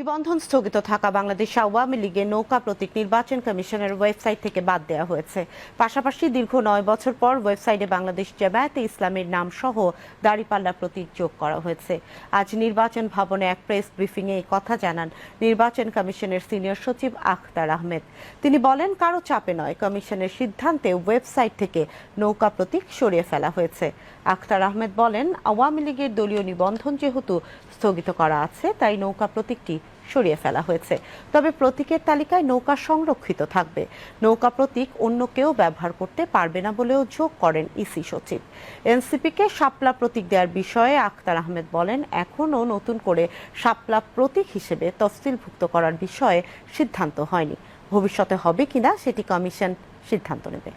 নিবন্ধন স্থগিত থাকা বাংলাদেশ আওয়ামী লীগের নৌকা প্রতীক নির্বাচন কমিশনের ওয়েবসাইট থেকে বাদ দেওয়া হয়েছে। পাশাপাশি দীর্ঘ নয় বছর পর ওয়েবসাইটে বাংলাদেশ জামায়াতে ইসলামের নাম সহ দাড়িপাল্লা প্রতীক যোগ করা হয়েছে। আজ নির্বাচন ভবনে এক প্রেস ব্রিফিংয়ে এই কথা জানান নির্বাচন কমিশনের সিনিয়র সচিব আখতার আহমেদ। তিনি বলেন, কারও চাপে নয়, কমিশনের সিদ্ধান্তে ওয়েবসাইট থেকে নৌকা প্রতীক সরিয়ে ফেলা হয়েছে। আখতার আহমেদ বলেন, আওয়ামী লীগের দলীয় নিবন্ধন যেহেতু স্থগিত করা আছে, তাই নৌকা প্রতীকটি সরিয়ে ফেলা হয়েছে। তবে প্রতীকের তালিকায় নৌকা সংরক্ষিত থাকবে। নৌকা প্রতীক অন্য কেউ ব্যবহার করতে পারবে না বলেও যোগ করেন ইসি সচিব। এনসিপিকে শাপলা প্রতীক দেওয়ার বিষয়ে আখতার আহমেদ বলেন এখনও নতুন করে শাপলা প্রতীক হিসেবে তফসিলভুক্ত করার বিষয়ে সিদ্ধান্ত হয়নি। ভবিষ্যতে হবে কিনা সেটি কমিশন সিদ্ধান্ত নেবে।